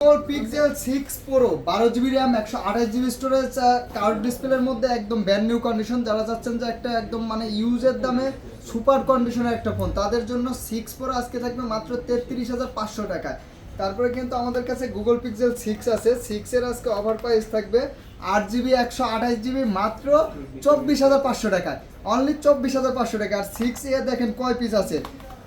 Google Pixel six Pro বারো GB RAM একশো আঠাশ জিবি স্টোরেজ কার্ড ডিসপ্লের মধ্যে একদম ব্যান্ড নিউ কন্ডিশন যারা চাচ্ছেন যে একটা একদম মানে ইউজের দামে সুপার কন্ডিশনের একটা ফোন তাদের জন্য সিক্স প্রো আজকে থাকবে মাত্র তেত্রিশ হাজার পাঁচশো টাকায়। তারপরে কিন্তু আমাদের কাছে গুগল পিক্সেল সিক্স আছে। সিক্সের আজকে অফার প্রাইস থাকবে আট জিবি একশো আঠাশ জিবি মাত্র চব্বিশ হাজার পাঁচশো টাকায়। অনলি চব্বিশ হাজার পাঁচশো টাকা। আর সিক্স এ দেখেন কয় পিস আছে?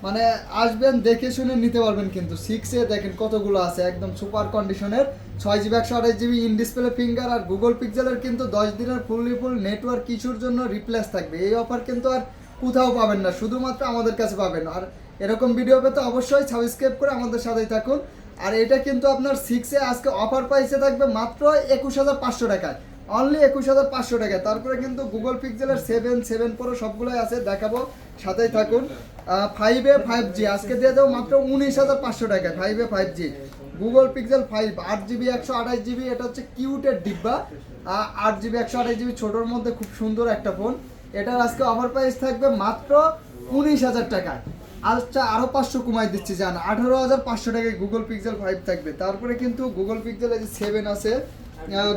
মানে আসবেন, দেখে শুনে নিতে পারবেন কিন্তু সিক্স এ দেখেন কতগুলো আছে। একদম সুপার কন্ডিশনের ছয় জিবি একশো আঠাশ জিবি ইন ডিসপ্লে ফিঙ্গার আর গুগল পিক্সেলের কিন্তু দশ দিনের ফুললি ফুল নেটওয়ার্ক কিছুর জন্য রিপ্লেস থাকবে। এই অফার কিন্তু আর কোথাও পাবেন না, শুধুমাত্র আমাদের কাছে পাবেন। আর এরকম ভিডিও পেতে অবশ্যই সাবস্ক্রাইব করে আমাদের সাথেই থাকুন। আর এটা কিন্তু আপনার সিক্সে আজকে অফার প্রাইসে থাকবে মাত্র একুশ হাজার পাঁচশো টাকায়। অনলি একুশ হাজার পাঁচশো টাকা। তারপরে কিন্তু গুগল পিক্সেলের সেভেন সেভেন প্রো সবগুলোই আছে, দেখাবো, সাথেই থাকুন। ফাইভে ফাইভ জি আজকে দিয়ে দেবো মাত্র উনিশ হাজার পাঁচশো টাকায় ফাইভে five G Google Pixel five আট জিবি একশো আঠাশ জিবি এটা হচ্ছে কিউটের ডিব্বা। আট জিবি একশো আঠাশ জিবি ছোটোর মধ্যে খুব সুন্দর একটা ফোন এটার আজকে অফার প্রাইস থাকবে মাত্র উনিশ হাজার টাকা। আচ্ছা আরও পাঁচশো কমাই দিচ্ছি, জান, আঠারো হাজার পাঁচশো টাকায় গুগল পিক্সেল ফাইভ থাকবে। তারপরে কিন্তু গুগল পিক্সেল এই যে সেভেন আছে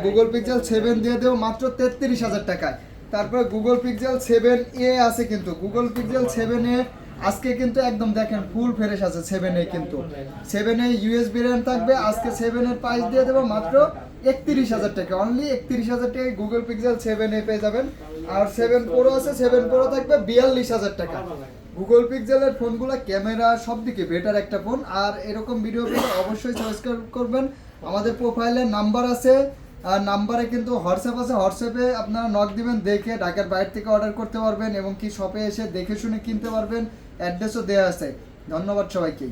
গুগল পিক্সেল সেভেন দিয়ে দেবো মাত্র তেত্রিশ হাজার টাকায়। তারপরে গুগল পিক্সেল সেভেন এ আছে কিন্তু। গুগল পিক্সেল সেভেন এ আজকে কিন্তু একদম দেখেন ফুল ফ্রেশ আছে সেভেন এ কিন্তু। সেভেন এ ইউএসবি র্যাম থাকবে, আজকে সেভেন এর প্রাইস দিয়ে দেবো মাত্র একত্রিশ হাজার টাকা। অনলি একত্রিশ হাজার টাকায় গুগল পিক্সেল সেভেন এ পেয়ে যাবেন। আর সেভেন প্রো আছে সেভেন প্রো থাকবে বিয়াল্লিশ হাজার টাকা। গুগল পিক্সেলের ফোনগুলো ক্যামেরা সব দিকে বেটার একটা ফোন আর এরকম ভিডিও পেলে অবশ্যই সাবস্ক্রাইব করবেন। আমাদের প্রোফাইলে নাম্বার আছে, আর নাম্বারে কিন্তু হোয়াটসঅ্যাপ আছে হোয়াটসঅ্যাপে আপনারা নক দিবেন, দেখে ঢাকার বাইরে থেকে অর্ডার করতে পারবেন এবং কি শপে এসে দেখে শুনে কিনতে পারবেন অ্যাড্রেসও দেওয়া আছে। ধন্যবাদ সবাইকে।